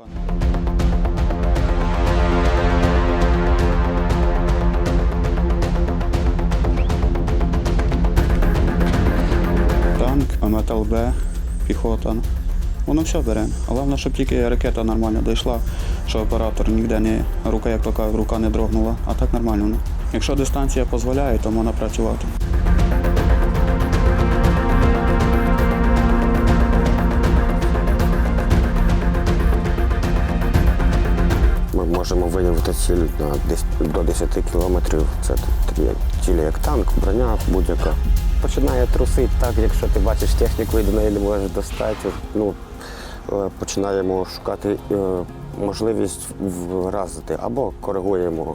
поки. Танк, МТЛБ, піхота. Воно все бере. Головне, щоб тільки ракета нормально дійшла, що оператор ніде не рука, як кажуть, рука не дрогнула, а так нормально. Якщо дистанція дозволяє, то можна працювати. Можемо виявити ціль на до 10 кілометрів. Це такі цілі, як танк, броня будь-яка. Починає трусити так, якщо ти бачиш техніку і до неї не можеш достати. Ну, е, починаємо шукати е, можливість вразити або коригуємо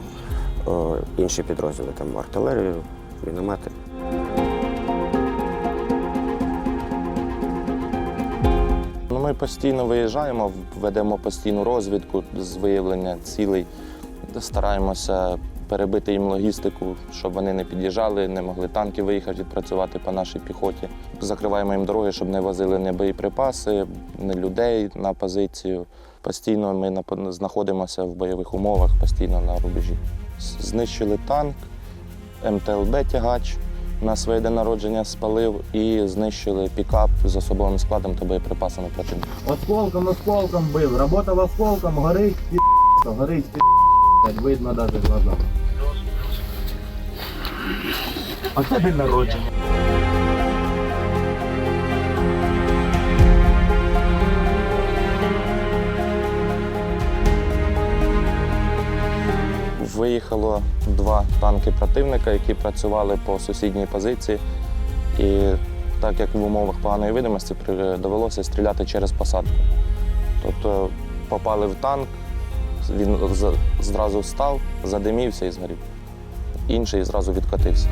е, інші підрозділи, там артилерію, міномети. Ну, ми постійно виїжджаємо, ведемо постійну розвідку з виявлення цілей, стараємося перебити їм логістику, щоб вони не під'їжджали, не могли танки виїхати відпрацювати по нашій піхоті. Закриваємо їм дороги, щоб не возили ні боєприпаси, ні людей на позицію. Постійно ми на- знаходимося в бойових умовах, постійно на рубежі. Знищили танк, МТЛБ тягач на своє день народження спалив і знищили пікап з особовим складом та боєприпасами противника. Осколком, осколком бив. Робота в осколком, горить, пі***, горить, пі***, видно даже глазами. А це день народження. Виїхало два танки противника, які працювали по сусідній позиції. І так як в умовах поганої видимості довелося стріляти через посадку. Тобто попали в танк, він зразу встав, задимівся і згорів. Інший зразу відкотився.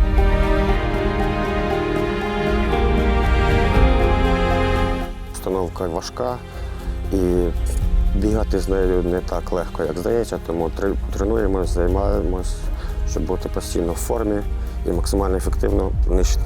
Установка важка і бігати з нею не так легко, як здається, тому тре- тренуємось, займаємось, щоб бути постійно в формі і максимально ефективно нищити.